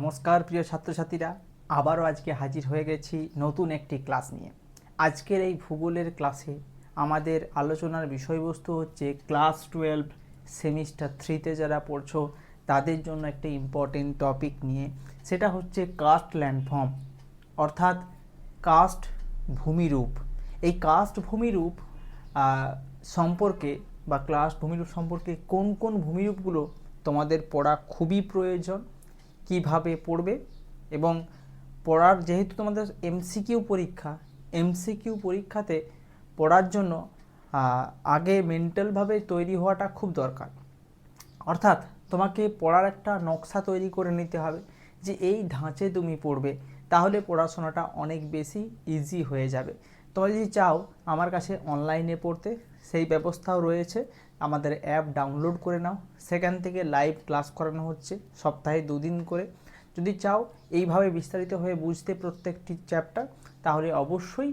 নমস্কার, প্রিয় ছাত্রছাত্রীরা। আবারও আজকে হাজির হয়ে গেছি নতুন একটি ক্লাস নিয়ে। আজকের এই ভূগোলের ক্লাসে আমাদের আলোচনার বিষয়বস্তু হচ্ছে ক্লাস টুয়েলভ সেমিস্টার থ্রিতে যারা পড়ছো, তাদের জন্য একটা ইম্পর্টেন্ট টপিক নিয়ে। সেটা হচ্ছে কাস্ট ল্যান্ডফর্ম অর্থাৎ কাস্ট ভূমিরূপ। এই কাস্ট ভূমিরূপ সম্পর্কে বা ক্লাস ভূমিরূপ সম্পর্কে কোন কোন ভূমিরূপগুলো তোমাদের পড়া খুবই প্রয়োজন কীভাবে পড়বে? এবং পড়ার যেহেতু তোমাদের এমসিকিউ পরীক্ষা এমসিকিউ পরীক্ষাতে পড়ার জন্য আগে মেন্টালভাবে তৈরি হওয়াটা খুব দরকার। অর্থাৎ তোমাকে পড়ার একটা নকশা তৈরি করে নিতে হবে যে এই ধাঁচে তুমি পড়বে, তাহলে পড়াশোনাটা অনেক বেশি ইজি হয়ে যাবে। তোমরা যদি চাও আমার কাছে অনলাইনে পড়তে, সেই ব্যবস্থাও রয়েছে। আমাদের অ্যাপ ডাউনলোড করে নাও। সেখান থেকে লাইভ ক্লাস করানো হচ্ছে সপ্তাহে দুদিন করে। যদি চাও এইভাবে বিস্তারিত হয়ে বুঝতে প্রত্যেকটি চ্যাপ্টার তাহলে অবশ্যই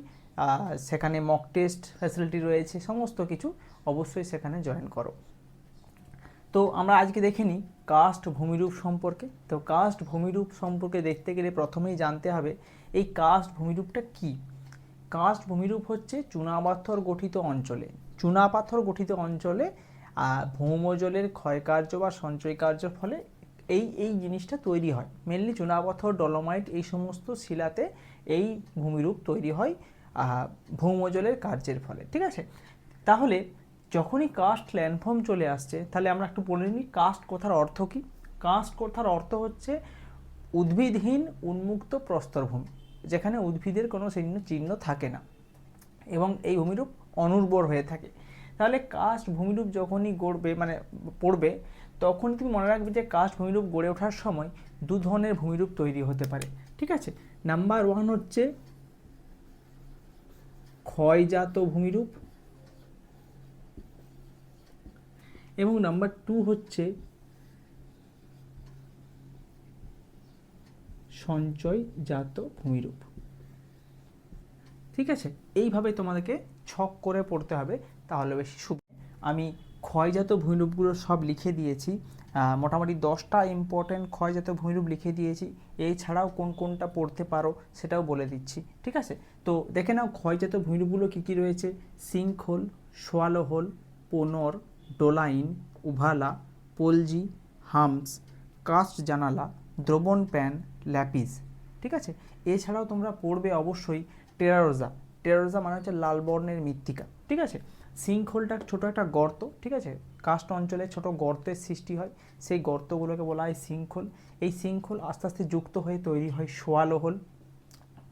সেখানে মক টেস্ট ফ্যাসিলিটি রয়েছে, সমস্ত কিছু অবশ্যই সেখানে জয়েন করো। তো আমরা আজকে দেখে নিই কাস্ট ভূমিরূপ সম্পর্কে। তো কাস্ট ভূমিরূপ সম্পর্কে দেখতে গেলে প্রথমেই জানতে হবে, এই কাস্ট ভূমিরূপটা কি? কাস্ট ভূমিরূপ হচ্ছে চুনাপাথর গঠিত অঞ্চলে। চুনাপাথর গঠিত অঞ্চলে ভৌমজলের ক্ষয়কার্য বা সঞ্চয় কার্যের ফলে এই এই জিনিসটা তৈরি হয়। মেনলি চুনাপাথর ডলোমাইট এই সমস্ত শিলাতে এই ভূমিরূপ তৈরি হয় ভৌমজলের কার্যের ফলে। ঠিক আছে? তাহলে যখনই কাস্ট ল্যান্ডফর্ম চলে আসছে, তাহলে আমরা একটু বলে নিই কাস্ট কথার অর্থ কি? কাস্ট কথার অর্থ হচ্ছে উদ্ভিদহীন, উন্মুক্ত প্রস্তরভূমি, যেখানে উদ্ভিদের কোনো চিহ্ন চিহ্ন থাকে না। এবং এই ভূমিরূপ অনুর্বর হয়ে থাকে। তাহলে কাস্ট ভূমিরূপ যখনই গড়বে মানে পড়বে, তখন তুমি মনে রাখবে যে কাস্ট ভূমিরূপ গড়ে ওঠার সময় দু ধরনের ভূমিরূপ তৈরি হতে পারে। ঠিক আছে? নাম্বার ওয়ান হচ্ছে ক্ষয়জাত ভূমিরূপ এবং নাম্বার টু হচ্ছে সঞ্চয়জাত ভূমিরূপ। ঠিক আছে? এইভাবে তোমাদেরকে ছক করে পড়তে হবে, তাহলে বেশি সুবিধা। আমি ক্ষয়জাত ভূমিরূপগুলো সব লিখে দিয়েছি মোটামুটি দশটা ইম্পর্ট্যান্ট ক্ষয়জাত ভূমিরূপ লিখে দিয়েছি। এছাড়াও কোন কোনটা পড়তে পারো সেটাও বলে দিচ্ছি, ঠিক আছে? তো দেখে নাও ক্ষয়জাত ভূমিরূপগুলো কী কী রয়েছে। Sinkhole, swallowhole, ponor, doline, uvala, polje, hums, karst জানালা, দ্রবণ প্যান, ল্যাপিস, ঠিক আছে? এছাড়াও তোমরা পড়বে অবশ্যই টেরারোজা। টেরারোজা মানে হচ্ছে লাল বর্ণের মৃত্তিকা, ঠিক আছে? সিঙ্কহোলটা ছোট একটা গর্ত, ঠিক আছে? কাস্ট অঞ্চলে ছোট গর্তের সৃষ্টি হয়, সেই গর্তগুলোকে বলা হয় সিঙ্কহোল এই সিঙ্কহোল আস্তে আস্তে যুক্ত হয়ে তৈরি হয় সোয়ালোহোল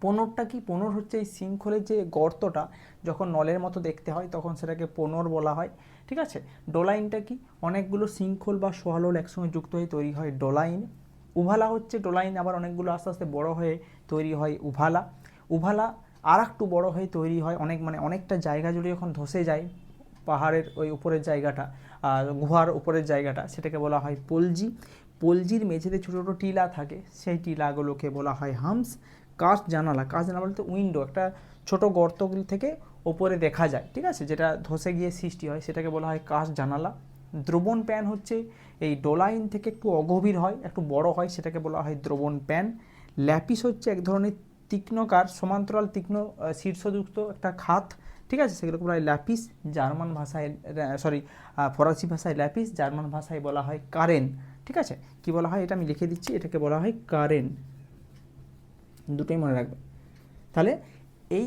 পোনরটা কি? পোনর হচ্ছে এই শৃঙ্খলের যে গর্তটা, যখন নলের মতো দেখতে হয়, তখন সেটাকে পনর বলা হয়, ঠিক আছে? ডোলাইনটা কি? অনেকগুলো শৃঙ্খল বা সোহালোল একসঙ্গে যুক্ত হয়ে তৈরি হয় ডোলাইন। উভালা হচ্ছে ডোলাইন, আবার অনেকগুলো আস্তে আস্তে বড় হয়ে তৈরি হয় উভালা। উভালা আর একটু বড় হয়ে তৈরি হয়, অনেক মানে অনেকটা জায়গা জুড়ে যখন ধসে যায়, পাহাড়ের ওই উপরের জায়গাটা গুহার উপরের জায়গাটা, সেটাকে বলা হয় পলজি। পলজির মেঝেতে ছোটো ছোটো টিলা থাকে, সেই টিলাগুলোকে বলা হয় হামস। কাস্ট জানালা, কাঁচ জানালা বলতে উইন্ডো, একটা ছোট গর্তগুলি থেকে ওপরে দেখা যায়, ঠিক আছে? যেটা ধসে গিয়ে সৃষ্টি হয়, সেটাকে বলা হয় কাস্ট জানালা। দ্রবণ প্যান হচ্ছে এই ডোলাইন থেকে একটু অগভীর হয়, একটু বড় হয়, সেটাকে বলা হয় দ্রবণ প্যান। ল্যাপিস হচ্ছে এক ধরনের তীক্ষ্ণকার সমান্তরাল তীক্ষ্ণ শীর্ষযুক্ত একটা খাত, ঠিক আছে? সেগুলোকে বলা হয় ল্যাপিস, জার্মান ভাষায় সরি ফরাসি ভাষায় ল্যাপিস, জার্মান ভাষায় বলা হয় কারেন, ঠিক আছে? কি বলা হয়? এটা আমি লিখে দিচ্ছি, এটাকে বলা হয় কারেন। দুটোই মনে রাখবে। তাহলে এই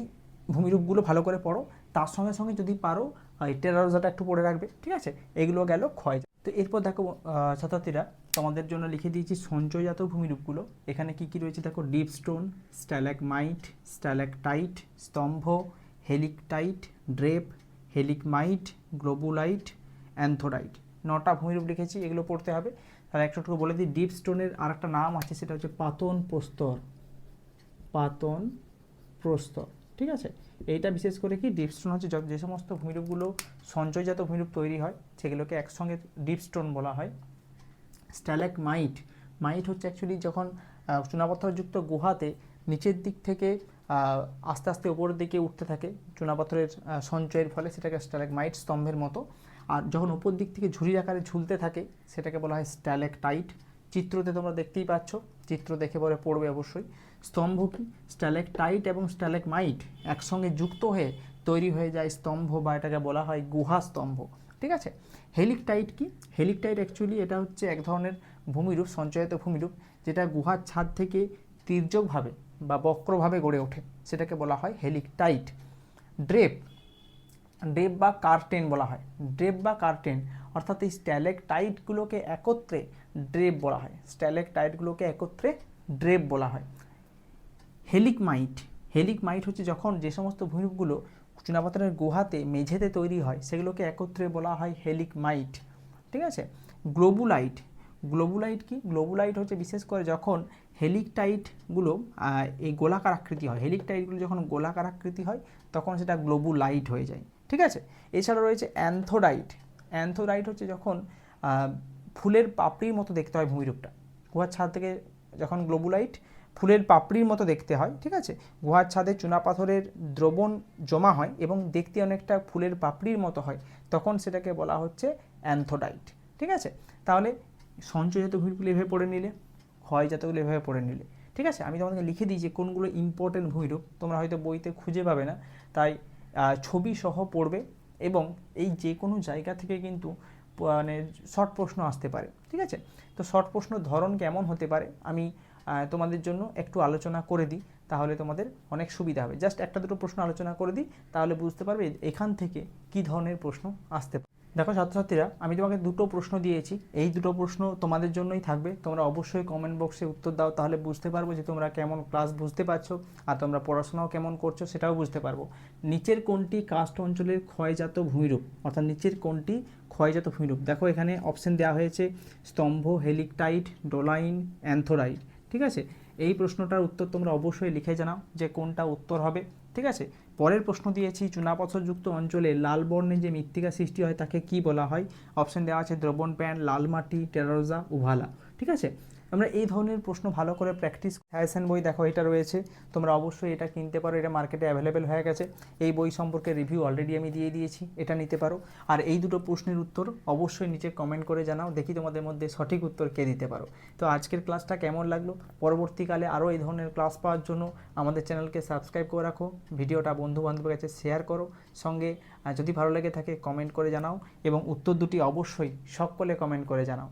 ভূমিরূপগুলো ভালো করে পড়ো। তার সঙ্গে সঙ্গে যদি পারো টেরারোজাটা একটু পড়ে রাখবে, ঠিক আছে? এগুলো গেল ক্ষয় তো এরপর দেখো ছাত্রছাত্রীরা, তোমাদের জন্য লিখে দিয়েছি সঞ্চয়জাত ভূমিরূপগুলো। এখানে কি কি রয়েছে দেখো? ডিপ স্টোন, স্ট্যালাকমাইট, স্ট্যালাকটাইট, স্তম্ভ, হেলিকটাইট, ড্রেপ, হেলিকমাইট, গ্লোবুলাইট অ্যান্থোরাইট নটা ভূমিরূপ লিখেছি, এগুলো পড়তে হবে। তাহলে একটু একটু বলে দিই, ডিপ স্টোনের আর একটা নাম আছে, সেটা হচ্ছে পাতন প্রস্তর। পাতন প্রস্তর। ঠিক আছে? এইটা বিশেষ করে কি ডিপস্টোন হচ্ছে যে সমস্ত ভূমিরূপগুলো সঞ্চয়জাত ভূমিরূপ তৈরি হয়, সেগুলোকে একসঙ্গে ডিপস্টোন বলা হয়। স্ট্যালেক মাইট মাইট হচ্ছে অ্যাকচুয়ালি যখন চুনাপাথরযুক্ত গুহাতে নিচের দিক থেকে আস্তে আস্তে ওপরের দিকে উঠতে থাকে, চুনাপাথরের সঞ্চয়ের ফলে সেটাকে স্ট্যালেক মাইট স্তম্ভের মতো। আর যখন উপর দিক থেকে ঝুড়ির আকারে ঝুলতে থাকে, সেটাকে বলা হয় স্ট্যালেক টাইট চিত্রতে তোমরা দেখতেই পাচ্ছ। চিত্র দেখে পরে পড়বে অবশ্যই। স্তম্ভ কি স্ট্যালেক টাইট এবং স্ট্যালেক মাইট একসঙ্গে যুক্ত হয়ে তৈরি হয়ে যায় স্তম্ভ বা এটাকে বলা হয় গুহা স্তম্ভ। ঠিক আছে? হেলিকটাইট কি? হেলিকটাইট অ্যাকচুয়ালি এটা হচ্ছে এক ধরনের ভূমিরূপ, সঞ্চয়িত ভূমিরূপ, যেটা গুহার ছাদ থেকে তির্যকভাবে বা বক্রভাবে গড়ে ওঠে। সেটাকে বলা হয় হেলিকটাইট। ড্রেপ ড্রেপ বা কার্টেন বলা হয়। ড্রেপ বা কার্টেন অর্থাৎ এই স্ট্যালেক টাইটগুলোকে একত্রে ড্রেপ বলা হয়। স্ট্যালেক টাইটগুলোকে একত্রে ড্রেপ বলা হয়। হেলিক মাইট হেলিক মাইট হচ্ছে যখন যে সমস্ত ভূমিরূপগুলো চুনাপাথরের গুহাতে, মেঝেতে তৈরি হয়, সেগুলোকে একত্রে বলা হয় হেলিক মাইট ঠিক আছে? গ্লোবুলাইট গ্লোবুলাইট কি? গ্লোবুলাইট হচ্ছে বিশেষ করে যখন হেলিকটাইটগুলো এই গোলাকার আকৃতি হয়, হেলিকটাইটগুলো যখন গোলাকার আকৃতি হয়, তখন সেটা গ্লোবুলাইট হয়ে যায়, ঠিক আছে? এছাড়া রয়েছে অ্যান্থোডাইট অ্যান্থোডাইট হচ্ছে যখন ফুলের পাপড়ির মতো দেখতে হয় ভূমিরূপটা, গুহার ছাদ থেকে যখন গ্লোবুলাইট ফুলের পাপড়ির মতো দেখতে হয়, ঠিক আছে? গুহার ছাদে চুনাপাথরের দ্রবণ জমা হয় এবং দেখতে অনেকটা ফুলের পাপড়ির মতো হয়, তখন সেটাকে বলা হচ্ছে অ্যান্থোডাইট, ঠিক আছে? তাহলে সঞ্চয়জাত ভূমিরূপগুলো এভাবে পড়ে নিলে ক্ষয়জাতগুলো এভাবে পড়ে নিলে, ঠিক আছে? আমি তোমাদেরকে লিখে দিই যে কোনগুলো ইম্পর্টেন্ট ভূমিরূপ তোমরা হয়তো বইতে খুঁজে পাবে না, তাই ছবি সহ পড়বে এবং এই যে কোনো জায়গা থেকে কিন্তু মানে শর্ট প্রশ্ন আসতে পারে, ঠিক আছে? তো শর্ট প্রশ্ন ধরন কেমন হতে পারে? আমি তোমাদের জন্য একটু আলোচনা করে দিই, তাহলে তোমাদের অনেক সুবিধা হবে। জাস্ট একটা দুটো প্রশ্ন আলোচনা করে দিই, তাহলে বুঝতে পারবে এখান থেকে কি ধরনের প্রশ্ন আসতে পারে। দেখো ছাত্রছাত্রীরা, আমি তোমাকে দুটো প্রশ্ন দিয়েছি, এই দুটো প্রশ্ন তোমাদের জন্যই থাকবে। তোমরা অবশ্যই কমেন্ট বক্সে উত্তর দাও, তাহলে বুঝতে পারব যে তোমরা কেমন ক্লাস বুঝতে পারছ আর তোমরা পড়াশোনাও কেমন করছ সেটাও বুঝতে পারব। নিচের কোনটি কাস্ট অঞ্চলের ক্ষয়জাত ভূমিরূপ, অর্থাৎ নিচের কোনটি ক্ষয়জাত ভূমিরূপ। দেখো এখানে অপশন দেওয়া হয়েছে, স্তম্ভ, হেলিকটাইট, ডোলাইন অ্যান্থোরাইট ঠিক আছে? এই প্রশ্নটার উত্তর তোমরা অবশ্যই লিখে জানাও যে কোনটা উত্তর হবে, ঠিক আছে? পরের প্রশ্ন দিয়েছি চুনাপথরযুক্ত অঞ্চলে লাল বর্ণের যে মৃত্তিকা সৃষ্টি হয় তাকে কি বলা হয়? অপশন দেওয়া আছে দ্রবণ প্যান, লাল মাটি টেরোজা উভালা, ঠিক আছে? আমরা এই ধরনের প্রশ্ন ভালো করে প্র্যাকটিস সাজেশন বই দেখো, এটা রয়েছে। তোমরা অবশ্যই এটা কিনতে পারো, এটা মার্কেটে অ্যাভেলেবেল হয়ে গেছে। এই বই সম্পর্কে রিভিউ অলরেডি আমি দিয়ে দিয়েছি, এটা নিতে পারো। আর এই দুটো প্রশ্নের উত্তর অবশ্যই নিচে কমেন্ট করে জানাও, দেখি তোমাদের মধ্যে সঠিক উত্তর কে দিতে পারো। তো আজকের ক্লাসটা কেমন লাগল? পরবর্তীকালে আরও এই ধরনের ক্লাস পাওয়ার জন্য আমাদের চ্যানেলকে সাবস্ক্রাইব করে রাখো, ভিডিওটা বন্ধু বান্ধবের কাছে শেয়ার করো। সঙ্গে যদি ভালো লেগে থাকে কমেন্ট করে জানাও। এবং উত্তর দুটি অবশ্যই সকলে কমেন্ট করে জানাও।